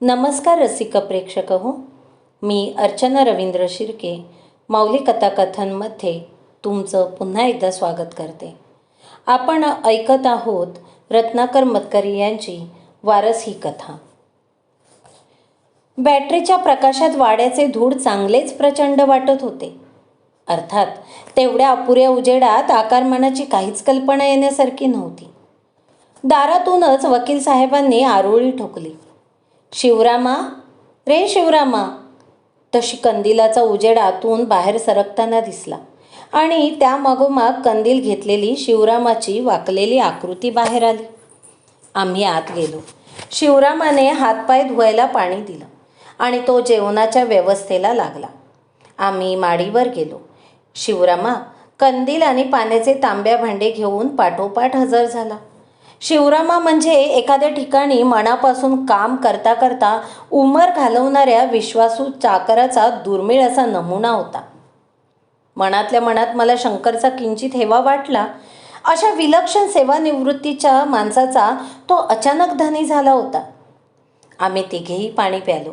नमस्कार रसिक प्रेक्षक हो मी अर्चना रवींद्र शिर्के माऊली कथाकथनमध्ये तुमचं पुन्हा एकदा स्वागत करते. आपण ऐकत आहोत रत्नाकर मतकरी यांची वारस ही कथा. बॅटरीच्या प्रकाशात वाड्याचे धूळ चांगलेच प्रचंड वाटत होते. अर्थात तेवढ्या अपुऱ्या उजेडात आकारमानाची काहीच कल्पना येण्यासारखी नव्हती. दारातूनच वकील साहेबांनी आरोळी ठोकली. शिवरामा? रे शिवरामा. तशी कंदिलाचा उजेड आतून बाहेर सरकताना दिसला आणि त्या मागोमाग कंदील घेतलेली शिवरामाची वाकलेली आकृती बाहेर आली. आम्ही आत गेलो. शिवरामाने हातपाय धुवायला पाणी दिलं आणि तो जेवणाच्या व्यवस्थेला लागला. आम्ही माडीवर गेलो. शिवरामा कंदील आणि पाण्याचे तांब्या भांडे घेऊन पाठोपाठ हजर झाला. शिवरामा म्हणजे एखाद्या ठिकाणी मनापासून काम करता करता उमर घालवणाऱ्या विश्वासू चाकराचा दुर्मिळ असा नमुना होता. मनातल्या मनात मला शंकरचा किंचित हेवा वाटला. अशा विलक्षण सेवानिवृत्तीच्या माणसाचा तो अचानक धनी झाला होता. आम्ही तिघेही पाणी प्यालो.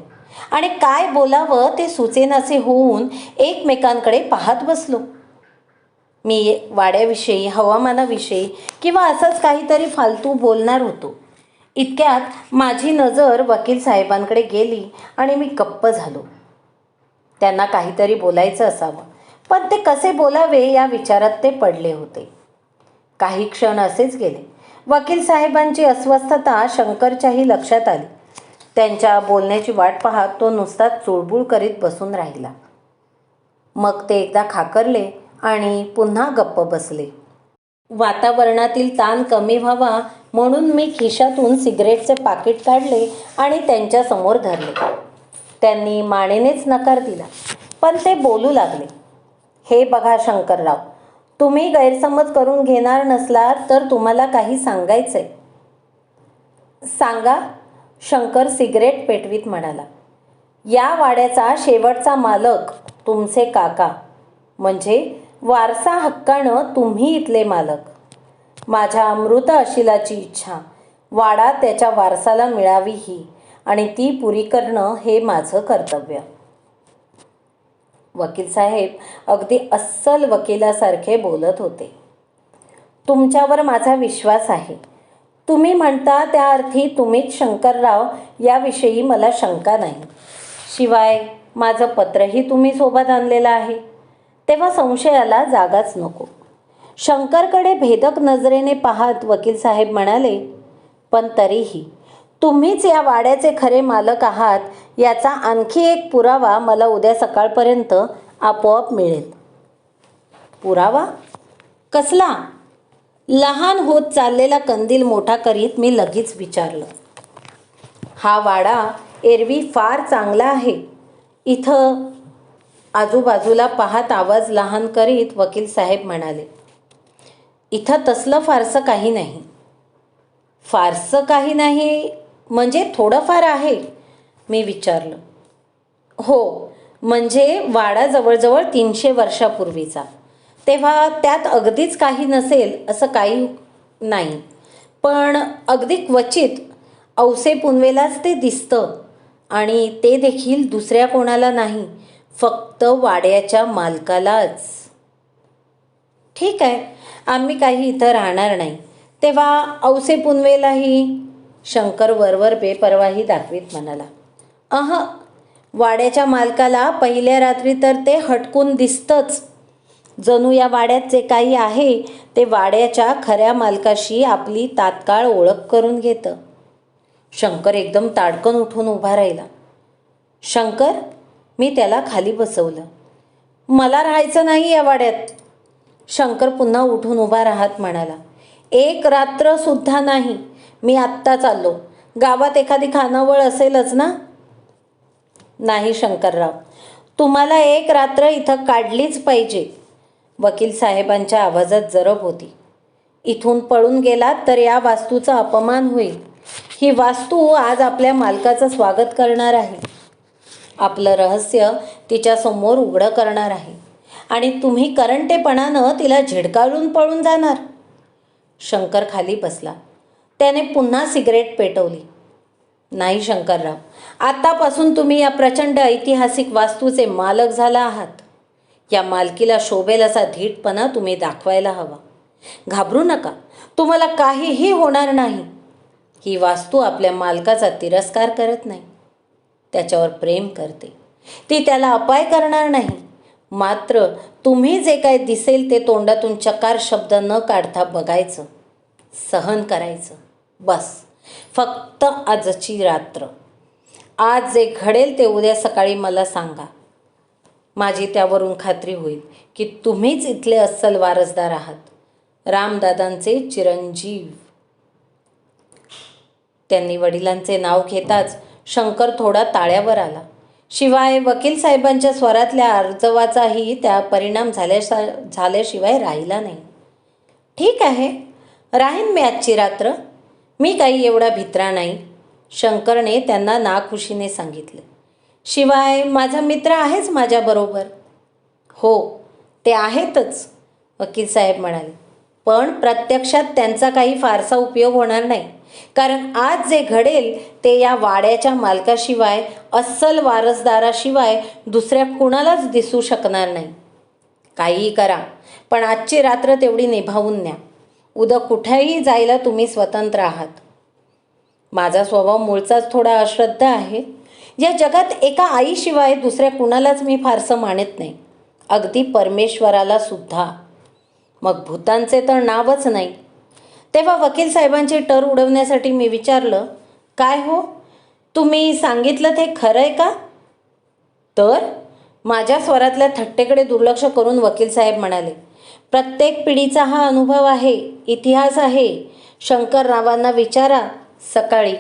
आणि काय बोलावं ते सुचेनासे होऊन एकमेकांकडे पाहत बसलो. मी वाड्याविषयी हवामानाविषयी किंवा असंच काहीतरी फालतू बोलणार होतो. इतक्यात माझी नजर वकील साहेबांकडे गेली आणि मी गप्प झालो. त्यांना काहीतरी बोलायचं असावं पण ते कसे बोलावे या विचारात ते पडले होते. काही क्षण असेच गेले. वकील साहेबांची अस्वस्थता शंकरच्याही लक्षात आली. त्यांच्या बोलण्याची वाट पाहत तो नुसताच चुळबुळ करीत बसून राहिला. मग ते एकदा खाकरले आणि पुन्हा गप्प बसले. वातावरणातील ताण कमी व्हावा म्हणून मी खिशातून सिगरेटचे पाकिट काढले आणि त्यांच्यासमोर धरले. त्यांनी मानेनेच नकार दिला पण ते बोलू लागले. हे बघा शंकरराव तुम्ही गैरसमज करून घेणार नसलात तर तुम्हाला काही सांगायचंय. सांगा शंकर सिगरेट पेटवीत म्हणाला. या वाड्याचा शेवटचा मालक तुमचे काका म्हणजे वारसा हक्कानं तुम्ही इथले मालक. माझ्या अमृत अशिलाची इच्छा वाडा त्याच्या वारसाला मिळावी ही आणि ती पुरी करणं हे माझं कर्तव्य. वकील साहेब अगदी अस्सल वकिलासारखे बोलत होते. तुमच्यावर माझा विश्वास आहे. तुम्ही म्हणता त्या अर्थी तुम्हीच शंकरराव याविषयी मला शंका नाही. शिवाय माझं पत्रही तुम्ही सोबत आणलेलं आहे. तेव्हा संशयाला जागाच नको. शंकरकडे भेदक नजरेने पाहत वकील साहेब म्हणाले पण तरीही तुम्हीच या वाड्याचे खरे मालक आहात याचा आणखी एक पुरावा मला उद्या सकाळपर्यंत आपोआप मिळेल. पुरावा? कसला? लहान होत चाललेला कंदील मोठा करीत मी लगेच विचारलं. हा वाडा एरवी फार चांगला आहे. इथं आजूबाजूला पाहत आवाज लहान करीत वकील साहेब म्हणाले इथं तसलं फारसं काही नाही. फारसं काही नाही म्हणजे थोडंफार आहे? मी विचारलं. हो म्हणजे वाडा जवळजवळ तीनशे वर्षापूर्वीचा. तेव्हा त्यात अगदीच काही नसेल असं काही नाही. पण अगदी क्वचित औसे पुनवेलाच ते दिसतं आणि ते देखील दुसऱ्या कोणाला नाही. फक्त वाड्याच्या मालकालाच. ठीक आहे आम्ही काही इथं राहणार नाही. तेव्हा औसे पुनवेलाही शंकर वरवर बेपरवाही दाखवीत म्हणाला. अह वाड्याच्या मालकाला पहिल्या रात्री तर ते हटकून दिसतंच. जणू या वाड्यात जे काही आहे ते वाड्याच्या खऱ्या मालकाशी आपली तात्काळ ओळख करून घेतं. शंकर एकदम ताडकन उठून उभा राहिला. शंकर मी त्याला खाली बसवलं. मला राहायचं नाही या वाड्यात. शंकर पुन्हा उठून उभा राहत म्हणाला. एक रात्रसुद्धा नाही. मी आत्ता चाललो. गावात एखादी खानावळ असेलच ना? नाही शंकरराव. तुम्हाला एक रात्र इथं काढलीच पाहिजे. वकील साहेबांच्या आवाजात जरब होती. इथून पळून गेलात तर या वास्तूचा अपमान होईल. ही वास्तू आज आपल्या मालकाचं स्वागत करणार आहे. आपलं रहस्य तिच्यासमोर उघडं करणार आहे. आणि तुम्ही करंटेपणानं तिला झिडकाळून पळून जाणार. शंकर खाली बसला. त्याने पुन्हा सिगरेट पेटवली. नाही शंकरराव आत्तापासून तुम्ही या प्रचंड ऐतिहासिक वास्तूचे मालक झाला आहात. या मालकीला शोभेल असा धीटपणा तुम्ही दाखवायला हवा. घाबरू नका तुम्हाला काहीही होणार नाही. ही वास्तू आपल्या मालकाचा तिरस्कार करत नाही. त्याच्यावर प्रेम करते. ती त्याला अपाय करणार नाही. मात्र तुम्ही जे काय दिसेल ते तोंडातून चकार शब्द न काढता बघायचं सहन करायचं. बस. फक्त आजची रात्र. आज जे घडेल ते उद्या सकाळी मला सांगा. माझी त्यावरून खात्री होईल की तुम्हीच इथले अस्सल वारसदार आहात. रामदादांचे चिरंजीव. त्यांनी वडिलांचे नाव घेताच शंकर थोडा ताळ्यावर आला. शिवाय वकील साहेबांच्या स्वरातल्या अर्जवाचाही त्या परिणाम झाल्या झाल्याशिवाय राहिला नाही. ठीक आहे राहीन मी आजची रात्र. मी काही एवढा भित्रा नाही. शंकरने त्यांना नाखुशीने सांगितले. शिवाय माझा मित्र आहेच माझ्याबरोबर हो ते आहेतच वकील साहेब म्हणाले. पण प्रत्यक्षात त्यांचा काही फारसा उपयोग होणार नाही. कारण आज जे घडेल ते या वाड्याच्या मालकाशिवाय अस्सल वारसदाराशिवाय दुसऱ्या कुणालाच दिसू शकणार नाही. काहीही करा पण आजची रात्र तेवढी निभावून न्या. उद्या कुठेही जायला तुम्ही स्वतंत्र आहात. माझा स्वभाव मूळचाच थोडा अश्रद्ध आहे. या जगात एका आईशिवाय दुसऱ्या कुणालाच मी फारसं मानत नाही. अगदी परमेश्वराला सुद्धा. मग भूतांचे तर नावच नाही. तेव्हा वकील साहेबांची टर उडवण्यासाठी मी विचारलं काय हो? तुम्ही सांगितलं ते खरं आहे का? तर माझ्या स्वरातल्या थट्टेकडे दुर्लक्ष करून वकील साहेब म्हणाले प्रत्येक पिढीचा हा अनुभव आहे इतिहास आहे. शंकररावांना विचारा सकाळी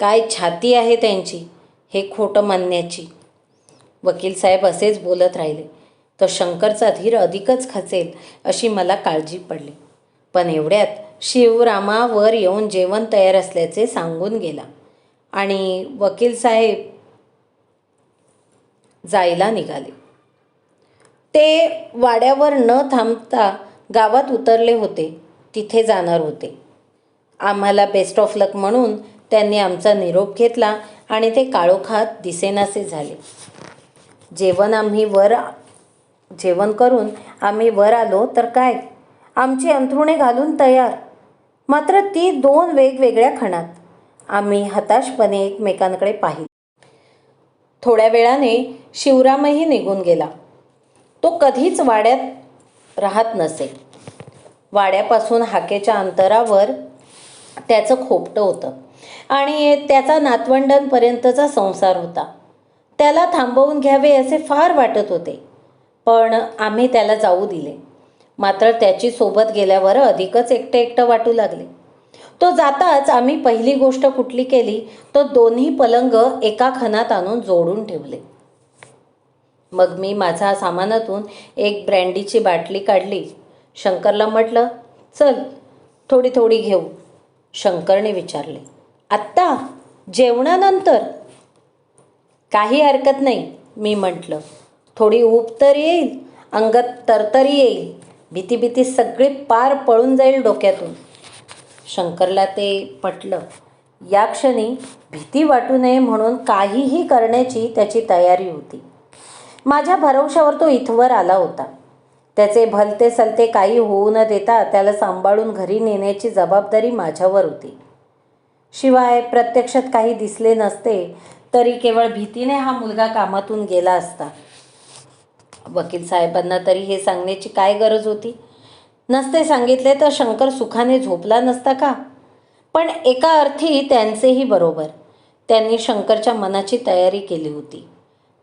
काय छाती आहे त्यांची हे खोटं मानण्याची. वकील साहेब असेच बोलत राहिले तर शंकरचा धीर अधिकच खचेल अशी मला काळजी पडली. पण एवढ्यात शिवरामावर येऊन जेवण तयार असल्याचे सांगून गेला. आणि वकील साहेब जायला निघाले. ते वाड्यावर न थांबता गावात उतरले होते. तिथे जाणार होते. आम्हाला बेस्ट ऑफ लक म्हणून त्यांनी आमचा निरोप घेतला आणि ते काळोखात दिसेनासे झाले. जेवण आम्ही वर जेवण करून आम्ही वर आलो तर काय? आमची अंथरुणे घालून तयार. मात्र ती दोन वेगवेगळ्या खणात. आम्ही हताशपणे एकमेकांकडे पाहिले. थोड्या वेळाने शिवरामही निघून गेला. तो कधीच वाड्यात राहत नसे. वाड्यापासून हाकेच्या अंतरावर त्याचं खोपटं होतं आणि त्याचा नातवंडांपर्यंतचा संसार होता. त्याला थांबवून घ्यावे असे फार वाटत होते. पण आम्ही त्याला जाऊ दिले. मात्र त्याची सोबत गेल्यावर अधिकच एकटं एकटं वाटू लागले. तो जाताच आम्ही पहिली गोष्ट कुठली केली तो दोन्ही पलंग एका खणात आणून जोडून ठेवले. मग मी माझा सामानातून एक ब्रँडीची बाटली काढली. शंकरला म्हटलं चल थोडी थोडी घेऊ. शंकरने विचारले आत्ता? जेवणानंतर? काही हरकत नाही मी म्हटलं. थोडी ऊब तर येईल अंगात तरतरी येईल. भीती भीती सगळी पार पळून जाईल डोक्यातून. शंकरला ते पटलं. या क्षणी भीती वाटू नये म्हणून काहीही करण्याची त्याची तयारी होती. माझ्या भरवशावर तो इथवर आला होता. त्याचे भलते सलते काही होऊ न देता त्याला सांभाळून घरी नेण्याची जबाबदारी माझ्यावर होती. शिवाय प्रत्यक्षात काही दिसले नसते तरी केवळ भीतीने हा मुलगा कामातून गेला असता. वकील साहेबांना तरी हे सांगण्याची काय गरज होती? नसते सांगितले तर शंकर सुखाने झोपला नसता का? पण एका अर्थी त्यांचेही बरोबर. त्यांनी शंकरच्या मनाची तयारी केली होती.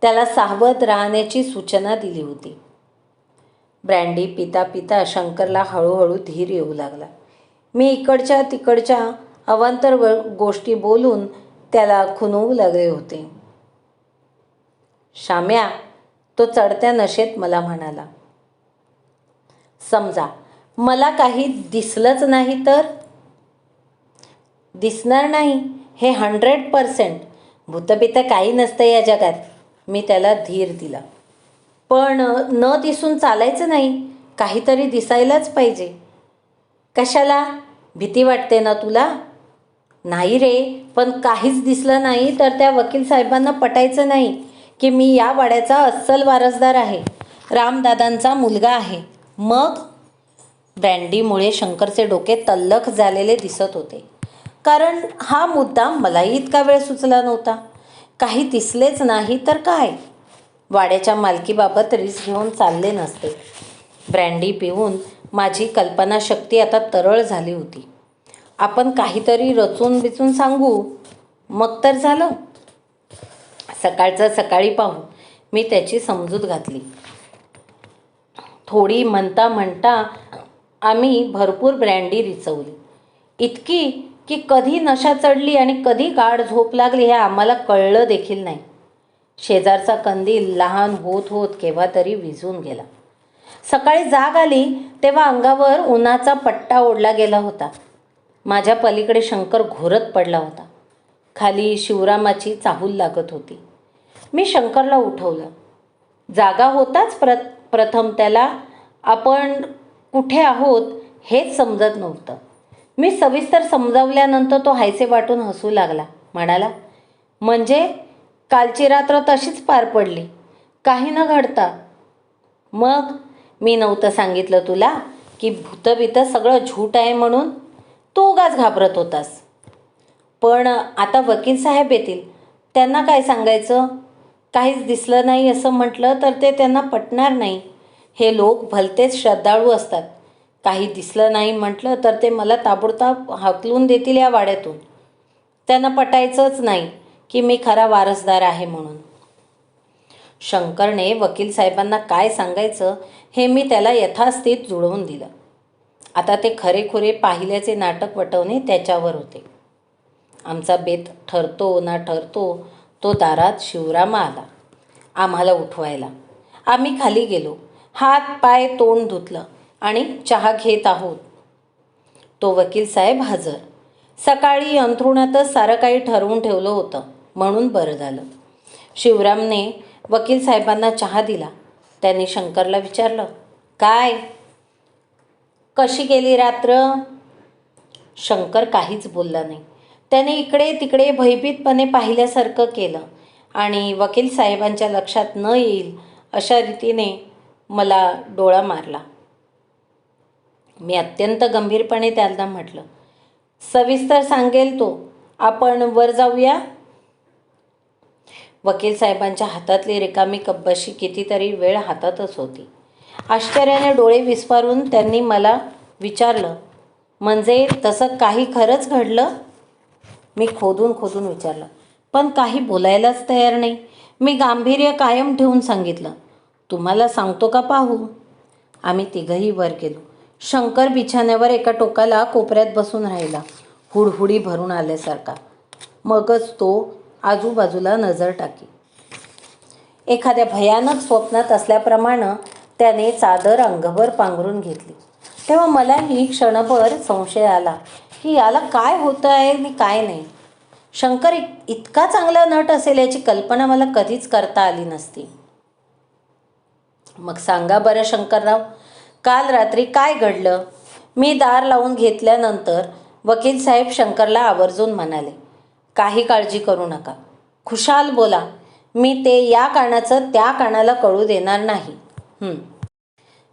त्याला सावध राहण्याची सूचना दिली होती. ब्रँडी पिता पिता शंकरला हळूहळू धीर येऊ लागला. मी इकडच्या तिकडच्या अवांतर व गोष्टी बोलून त्याला खुनवू लागले होते. शाम्या तो चढत्या नशेत मला म्हणाला समजा मला काही दिसलंच नाही तर? दिसणार नाही हे हंड्रेड पर्सेंट भूतपित काही नसतं या जगात. मी त्याला धीर दिला. पण न दिसून चालायचं नाही काहीतरी दिसायलाच पाहिजे. कशाला? भीती वाटते ना तुला? नाही रे पण काहीच दिसलं नाही तर त्या वकील साहेबांना पटायचं नाही. की मी या वाड्याचा अस्सल वारसदार आहे. रामदादांचा मुलगा आहे. मग ब्रँडीमुळे शंकरचे डोके तल्लख झालेले दिसत होते. कारण हा मुद्दा मलाही इतका वेळ सुचला नव्हता. काही दिसलेच नाही तर काय? वाड्याच्या मालकीबाबत रिस्क घेऊन चालले नसते. ब्रँडी पिऊन माझी कल्पनाशक्ती आता तरळ झाली होती. आपण काहीतरी रचून बिचून सांगू? मग तर झालं. सकाळचं सकाळी पाहू मी त्याची समजूत घातली. थोडी म्हणता म्हणता आम्ही भरपूर ब्रँडी रिचवली. इतकी की कधी नशा चढली आणि कधी गाढ झोप लागली हे आम्हाला कळलं देखील नाही. शेजारचा कंदील लहान होत होत केव्हा तरी विझून गेला. सकाळी जाग आली तेव्हा अंगावर उन्हाचा पट्टा ओढला गेला होता. माझ्या पलीकडे शंकर घोरत पडला होता. खाली शिवरामाची चाहूल लागत होती. मी शंकरला उठवलं. जागा होताच प्र प्रथम त्याला आपण कुठे आहोत हेच समजत नव्हतं. मी सविस्तर समजावल्यानंतर तो हायसे वाटून हसू लागला. म्हणाला म्हणजे कालची रात्र तशीच पार पडली. काही न घडता. मग मी नव्हतं सांगितलं तुला की भूतबित सगळं झूट आहे म्हणून? तू उगाच घाबरत होतास. पण आता वकील साहेब येतील. त्यांना काय सांगायचं? काहीच दिसलं नाही असं म्हटलं तर ते त्यांना पटणार नाही. हे लोक भलतेच श्रद्धाळू असतात. काही दिसलं नाही म्हटलं तर ते मला ताबडतोब हाकलून देतील या वाड्यातून. त्यांना पटायचंच नाही की मी खरा वारसदार आहे म्हणून. शंकरने वकील साहेबांना काय सांगायचं हे मी त्याला यथास्थित जुळवून दिलं. आता ते खरेखुरे पाहिल्याचे नाटक वटवणे त्याच्यावर होते. आमचा बेत ठरतो ना ठरतो तो दारात शिवरामा आला. आम्हाला उठवायला. आम्ही खाली गेलो. हात पाय तोंड धुतलं आणि चहा घेत आहोत. तो वकील साहेब हजर. सकाळी अंथरुणातच सारं काही ठरवून ठेवलं होतं. म्हणून बरं झालं. शिवरामने वकील साहेबांना चहा दिला. त्यांनी शंकरला विचारलं काय? कशी गेली रात्र? शंकर काहीच बोलला नाही. त्याने इकडे तिकडे भयभीतपणे पाहिल्यासारखं केलं आणि वकील साहेबांच्या लक्षात न येईल अशा रीतीने मला डोळा मारला. मी अत्यंत गंभीरपणे त्यांना म्हटलं सविस्तर सांगेल तो. आपण वर जाऊया. वकील साहेबांच्या हातातली रिकामी कब्बशी कितीतरी वेळ हातातच होती. आश्चर्याने डोळे विस्फारून त्यांनी मला विचारलं म्हणजे तसं काही खरंच घडलं? मी खोदून खोदून विचारलं पण काही बोलायलाच तयार नाही. मी गांभीर्य कायम ठेवून सांगितलं तुम्हाला सांगतो का पाहू? आम्ही तिघही वर गेलो. शंकर बिछाण्यावर एका टोकाला कोपऱ्यात बसून राहिला हुडहुडी भरून आल्यासारखा. मगच तो आजूबाजूला नजर टाकी. एखाद्या भयानक स्वप्नात असल्याप्रमाणे त्याने चादर अंगभर पांघरून घेतली. तेव्हा मलाही क्षणभर संशय आला की याला काय होतं आहे आणि काय नाही. शंकर इत- इतका चांगला नट असेल याची कल्पना मला कधीच करता आली नसती. मग सांगा बरं शंकरराव काल रात्री काय घडलं? मी दार लावून घेतल्यानंतर वकील साहेब शंकरला आवर्जून म्हणाले काही काळजी करू नका. खुशाल बोला. मी ते या कानाचं त्या कानाला कळू देणार नाही.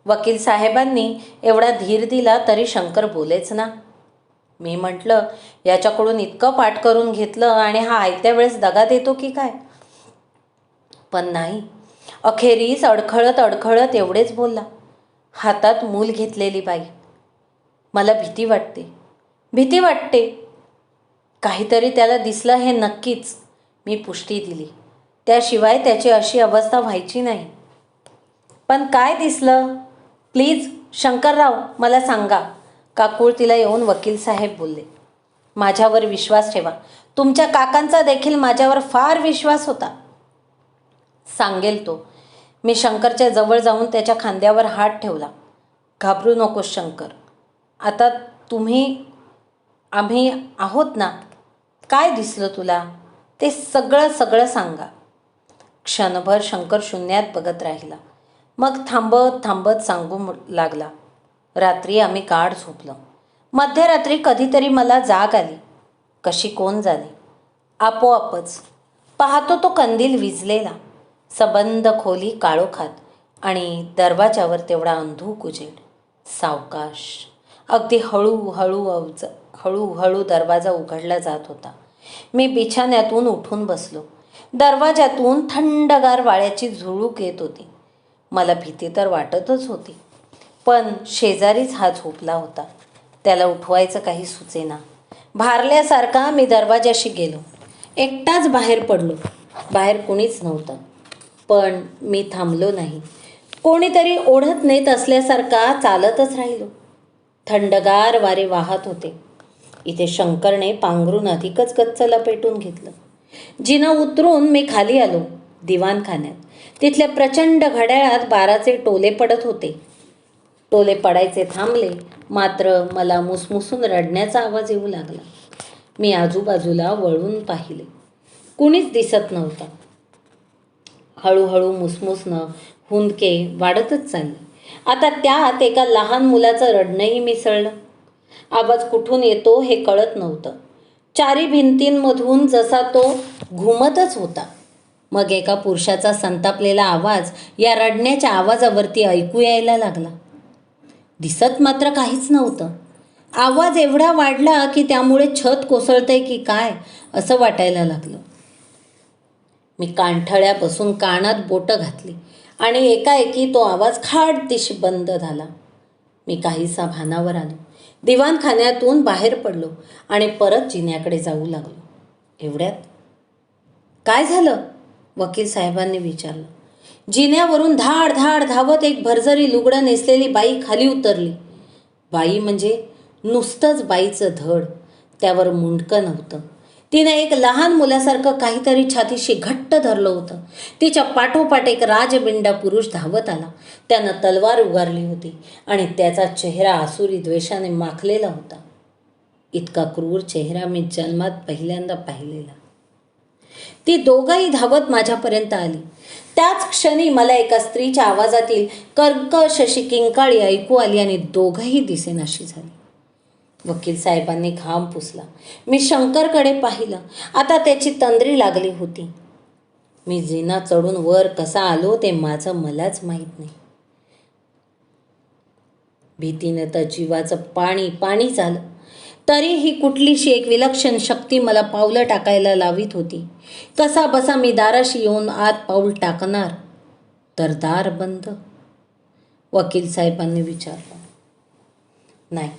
वकील साहेबांनी एवढा धीर दिला तरी शंकर बोलेच ना. मी म्हटलं याच्याकडून इतकं पाठ करून घेतलं आणि हा आयत्या वेळेस दगा देतो की काय? पण नाही. अखेरीस अडखळत अडखळत एवढेच बोलला हातात मूल घेतलेली बाई. मला भीती वाटते. भीती वाटते? काहीतरी त्याला दिसलं हे नक्कीच. मी पुष्टी दिली. त्याशिवाय त्याची अशी अवस्था व्हायची नाही. पण काय दिसलं? प्लीज शंकरराव मला सांगा. काकुळतीला येऊन वकील साहेब बोलले माझ्यावर विश्वास ठेवा. तुमच्या काकांचा देखील माझ्यावर फार विश्वास होता. सांगेल तो. मी शंकरच्या जवळ जाऊन त्याच्या खांद्यावर हात ठेवला. घाबरू नकोस शंकर. आता तुम्ही आम्ही आहोत ना? काय दिसलं तुला? ते सगळं सगळं सांगा. क्षणभर शंकर शून्यात बघत राहिला. मग थांबत थांबत सांगू लागला. रात्री आम्ही गाढ झोपलो. मध्यरात्री कधीतरी मला जाग आली. कशी कोण झाली आपोआपच. पाहतो तो कंदील विजलेला. सबंद खोली काळोखात आणि दरवाजावर तेवढा अंधूक उजेड सावकाश. अगदी हळूहळू अवज हळूहळू दरवाजा उघडला जात होता. मी बिछाण्यातून उठून बसलो. दरवाजातून थंडगार वाळ्याची झुळूक येत होती. मला भीती तर वाटतच होती. पण शेजारीच हा झोपला होता. त्याला उठवायचं काही सुचेना. भारल्यासारखा मी दरवाजाशी गेलो. एकटाच बाहेर पडलो. बाहेर कुणीच नव्हतं. पण मी थांबलो नाही. कोणीतरी ओढत नेत असल्यासारखा चालतच राहिलो. थंडगार वारे वाहत होते. इथे शंकरने पांघरून अधिकच गच्च लपेटून घेतलं. जिना उतरून मी खाली आलो दिवाणखान्यात. तिथल्या प्रचंड घड्याळात बाराचे टोले पडत होते. टोले पडायचे थांबले. मात्र मला मुसमुसून रडण्याचा आवाज येऊ लागला. मी आजूबाजूला वळून पाहिले. कुणीच दिसत नव्हतं. हळूहळू मुसमुसनं हुंदके वाढतच चालले. आता त्यात एका लहान मुलाचं रडणंही मिसळलं. आवाज कुठून येतो हे कळत नव्हतं. चारी भिंतींमधून जसा तो घुमतच होता. मग एका पुरुषाचा संतापलेला आवाज या रडण्याच्या आवाजावरती ऐकू यायला लागला. दिसत मात्र काहीच नव्हतं. आवाज एवढा वाढला की त्यामुळे छत कोसळतंय की काय असं वाटायला लागलं. मी कानठळ्यापासून कानात बोटं घातली आणि एकाएकी तो आवाज खाट दिश बंद झाला. मी काहीसा भानावर आलो. दिवाणखान्यातून बाहेर पडलो आणि परत जिन्याकडे जाऊ लागलो. एवढ्यात? काय झालं? वकील साहेबांनी विचारलं. जिन्यावरून धाड धाड धावत एक भरजरी लुगडं नेसलेली बाई खाली उतरली. बाई म्हणजे नुसतंच बाईचं धड. त्यावर मुंडकं नव्हतं. तिनं एक लहान मुलासारखं काहीतरी छातीशी घट्ट धरलं होतं. तिच्या पाठोपाठ एक राजबिंडा पुरुष धावत आला. त्यानं तलवार उगारली होती आणि त्याचा चेहरा आसुरी द्वेषाने माखलेला होता. इतका क्रूर चेहरा मी जन्मात पहिल्यांदा पाहिलेला. ती दोघंही धावत माझ्यापर्यंत आली. त्याच क्षणी मला एका स्त्रीच्या आवाजातील कर्कश अशी किंकाळी ऐकू आली आणि दोघंही दिसेनाशी झाली. वकील साहेबांनी घाम पुसला. मी शंकरकडे पाहिलं. आता त्याची तंद्री लागली होती. मी जिना चढून वर कसा आलो ते माझं मलाच माहीत नाही. भीतीनं तर जीवाचं पाणी पाणी झालं तरीही कुठलीशी एक विलक्षण शक्ती मला पावलं टाकायला लावित होती. कसा बसा मी दाराशी येऊन आत पाऊल टाकणार? तर दार बंद. वकील साहेबांनी विचारलं. नाही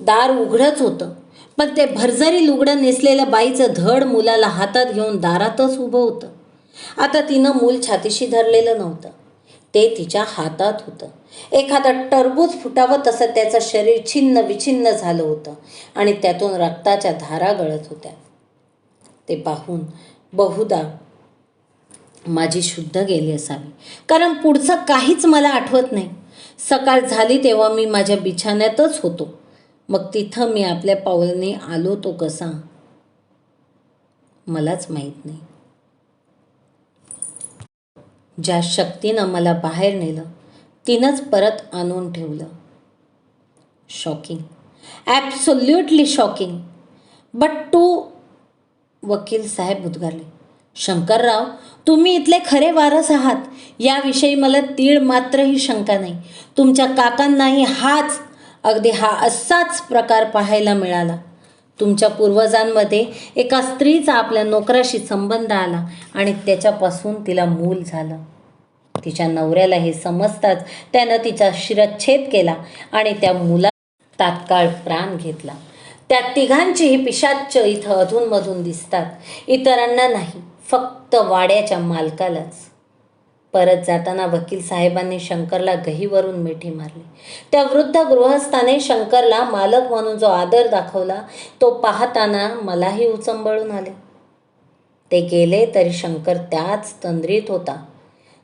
दार उघडच होतं. पण ते भरजरी लुगडं नेसलेल्या बाईचं धड मुलाला हातात घेऊन दारातच उभं होतं. आता तिनं मूल छातीशी धरलेलं नव्हतं. ते तिच्या हातात होतं. एखादं टरबूज फुटावं तसं त्याचं शरीर छिन्न विछिन्न झालं होतं आणि त्यातून रक्ताच्या धारा गळत होत्या. ते पाहून बहुदा माझी शुद्ध गेली असावी. कारण पुढचं काहीच मला आठवत नाही. सकाळ झाली तेव्हा मी माझ्या बिछाण्यातच होतो. मग तिथं मी आपल्या पावलाने आलो तो कसा? मलाच माहीत नाही. ज्या शक्तीनं मला बाहेर नेलं तिनंच परत आणून ठेवलं. Shocking absolutely shocking but too वकील साहेब उद्गारले शंकरराव तुम्ही इथले खरे वारस आहात. याविषयी मला तीळ मात्रही शंका नाही. तुमच्या काकांनाही हाच अगदी हा असाच प्रकार पाहायला मिळाला. तुमच्या पूर्वजांमध्ये एका स्त्रीचा आपल्या नोकराशी संबंध आला आणि त्याच्यापासून तिला मूल झालं. तिच्या नवऱ्याला हे समजताच त्यानं तिचा शिरच्छेद केला आणि त्या मुला तात्काळ प्राण घेतला. त्या तिघांचीही पिशाच्च इथं अधूनमधून दिसतात. इतरांना नाही फक्त वाड्याच्या मालकालाच. परत जाताना वकील साहेबांनी शंकरला गहीवरून मिठी मारली. त्या वृद्ध गृहस्थाने शंकरला मालक म्हणून जो आदर दाखवला तो पाहताना मलाही उचंबळून आले. ते गेले तरी शंकर त्याच तंद्रीत होता.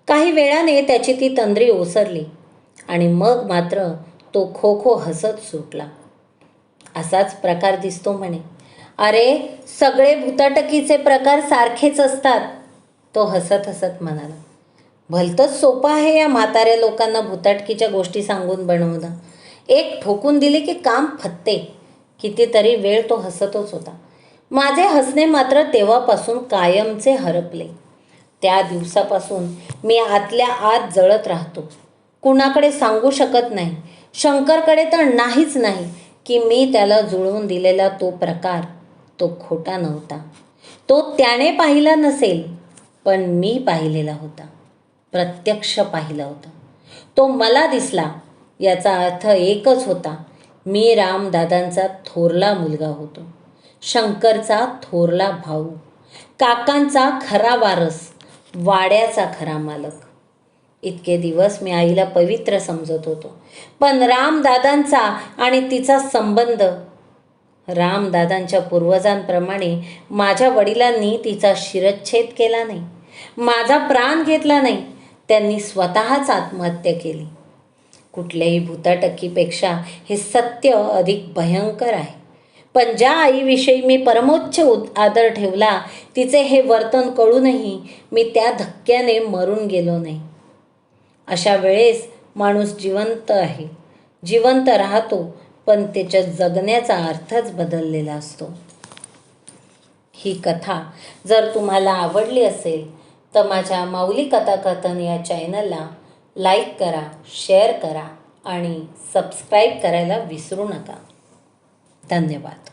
काही वेळाने त्याची ती तंद्री ओसरली आणि मग मात्र तो खो खो हसत सुटला. असाच प्रकार दिसतो म्हणे. अरे सगळे भुताटकीचे प्रकार सारखेच असतात तो हसत हसत म्हणाला. भलतंच सोपं आहे या म्हाताऱ्या लोकांना भुताटकीच्या गोष्टी सांगून बनवणं. एक ठोकून दिले की काम फत्ते. कितीतरी वेळ तो हसतच होता. माझे हसणे मात्र तेव्हापासून कायमचे हरपले. त्या दिवसापासून मी आतल्या आत जळत राहतो. कुणाकडे सांगू शकत नाही. शंकरकडे तर नाहीच नाही की मी त्याला जुळवून दिलेला तो प्रकार. तो खोटा नव्हता. तो त्याने पाहिला नसेल पण मी पाहिलेला होता. प्रत्यक्ष पाहिला होता. तो मला दिसला. याचा अर्थ एकच होता मी रामदादांचा थोरला मुलगा होतो. शंकरचा थोरला भाऊ. काकांचा खरा वारस. वाड्याचा खरा मालक. इतके दिवस मी आईला पवित्र समजत होतो. पण रामदादांचा आणि तिचा संबंध रामदादांच्या पूर्वजांप्रमाणे माझ्या वडिलांनी तिचा शिरच्छेद केला नाही. माझा प्राण घेतला नाही. त्यांनी स्वतःच आत्महत्या केली. कुठल्याही भूताटकीपेक्षा हे सत्य अधिक भयंकर आहे. पण ज्या आईविषयी मी परमोच्च उद- आदर ठेवला तिचे हे वर्तन कळूनही मी त्या धक्क्याने मरून गेलो नाही. अशा वेळेस माणूस जिवंत आहे. जिवंत राहतो पण त्याच्या जगण्याचा अर्थच बदललेला असतो. ही कथा जर तुम्हाला आवडली असेल तर माझ्या माऊली कथाकथन या चॅनलला लाईक करा शेअर करा आणि सबस्क्राईब करायला विसरू नका. धन्यवाद.